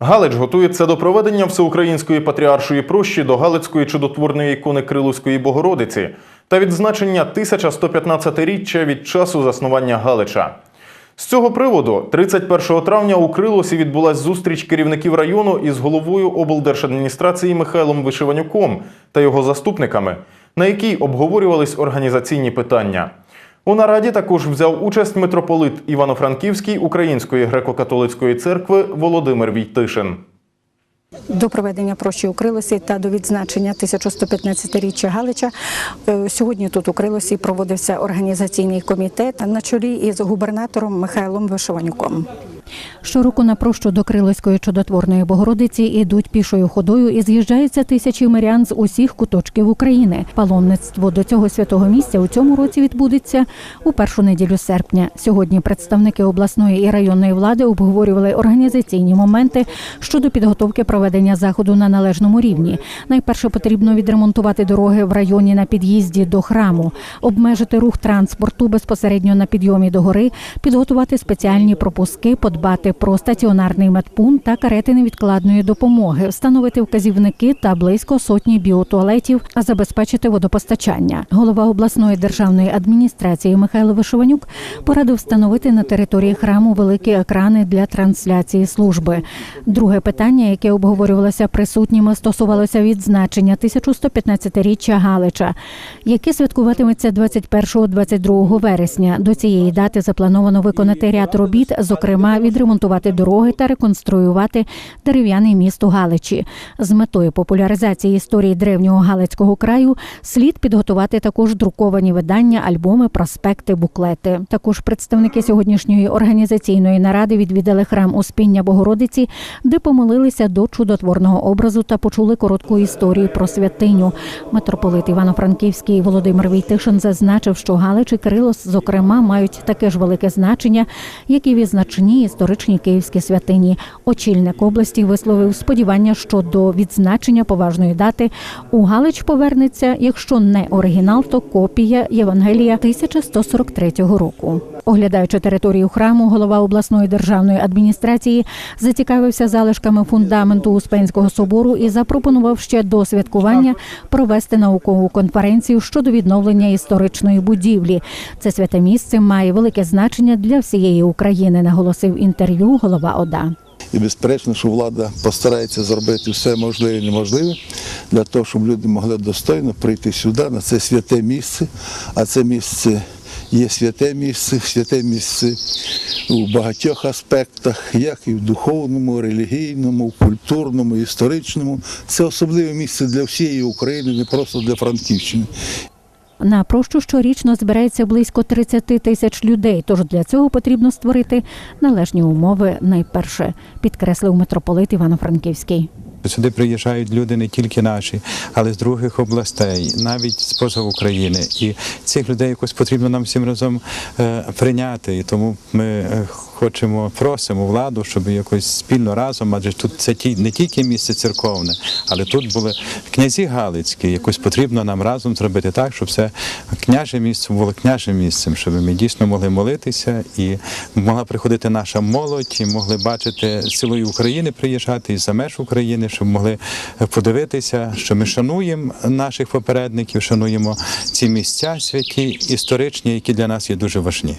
Галич готується до проведення всеукраїнської патріаршої прощі до Галицької чудотворної ікони Крилуської Богородиці та відзначення 1115-річчя від часу заснування Галича. З цього приводу 31 травня у Крилосі відбулась зустріч керівників району із головою облдержадміністрації Михайлом Вишиванюком та його заступниками, на якій обговорювались організаційні питання. У нараді також взяв участь митрополит Івано-Франківський Української греко-католицької церкви Володимир Війтишин. До проведення прощі у Крилосі та до відзначення 1115-річчя Галича е, сьогодні тут у Крилосі проводився організаційний комітет на чолі із губернатором Михайлом Вишиванюком. Щороку на прощу до Крилоської чудотворної Богородиці ідуть пішою ходою і з'їжджаються тисячі мирян з усіх куточків України. Паломництво до цього святого місця у цьому році відбудеться у першу неділю серпня. Сьогодні представники обласної і районної влади обговорювали організаційні моменти щодо підготовки проведення заходу на належному рівні. Найперше потрібно відремонтувати дороги в районі на під'їзді до храму, обмежити рух транспорту безпосередньо на підйомі до гори, підготувати спеціальні пропуски, подбати про стаціонарний медпункт та карети невідкладної допомоги, встановити вказівники та близько сотні біотуалетів, а забезпечити водопостачання. Голова обласної державної адміністрації Михайло Вишиванюк порадив встановити на території храму великі екрани для трансляції служби. Друге питання, яке обговорювалося присутніми, стосувалося відзначення 1115-річчя Галича, яке святкуватиметься 21-22 вересня. До цієї дати заплановано виконати ряд робіт, зокрема відремонтувати дороги та реконструювати дерев'яний міст у Галичі. З метою популяризації історії древнього Галицького краю слід підготувати також друковані видання, альбоми, проспекти, буклети. Також представники сьогоднішньої організаційної наради відвідали храм Успіння Богородиці, де помолилися до чудотворного образу та почули коротку історію про святиню. Митрополит Івано-Франківський Володимир Війтишин зазначив, що Галич і Кирилос, зокрема, мають таке ж велике значення, як і відзначені історичні київські святині. Очільник області висловив сподівання, що до відзначення поважної дати у Галич повернеться, якщо не оригінал, то копія Євангелія 1143 року. Оглядаючи територію храму, голова обласної державної адміністрації зацікавився залишками фундаменту Успенського собору і запропонував ще до святкування провести наукову конференцію щодо відновлення історичної будівлі. Це святе місце має велике значення для всієї України, наголосив інтерв'ю голова ОДА. І безперечно, що влада постарається зробити все можливе і неможливе для того, щоб люди могли достойно прийти сюди, на це святе місце. А це місце є святе місце, святе місце у багатьох аспектах, як і в духовному, релігійному, культурному, історичному. Це особливе місце для всієї України, не просто для Франківщини. На прощу щорічно збирається близько 30 тисяч людей. Тож для цього потрібно створити належні умови найперше, підкреслив митрополит Івано-Франківський. Сюди приїжджають люди не тільки наші, але з других областей, навіть з-поза України. І цих людей якось потрібно нам всім разом е, прийняти. І тому ми е, хочемо, просимо владу, щоб якось спільно разом, адже тут це ті не тільки місце церковне, але тут були князі Галицькі. Якось потрібно нам разом зробити так, щоб це княже місце було княжим місцем, щоб ми дійсно могли молитися і могла приходити наша молодь, і могли бачити з цілої України приїжджати і за меж України, щоб могли подивитися, що ми шануємо наших попередників, шануємо ці місця святі історичні, які для нас є дуже важні.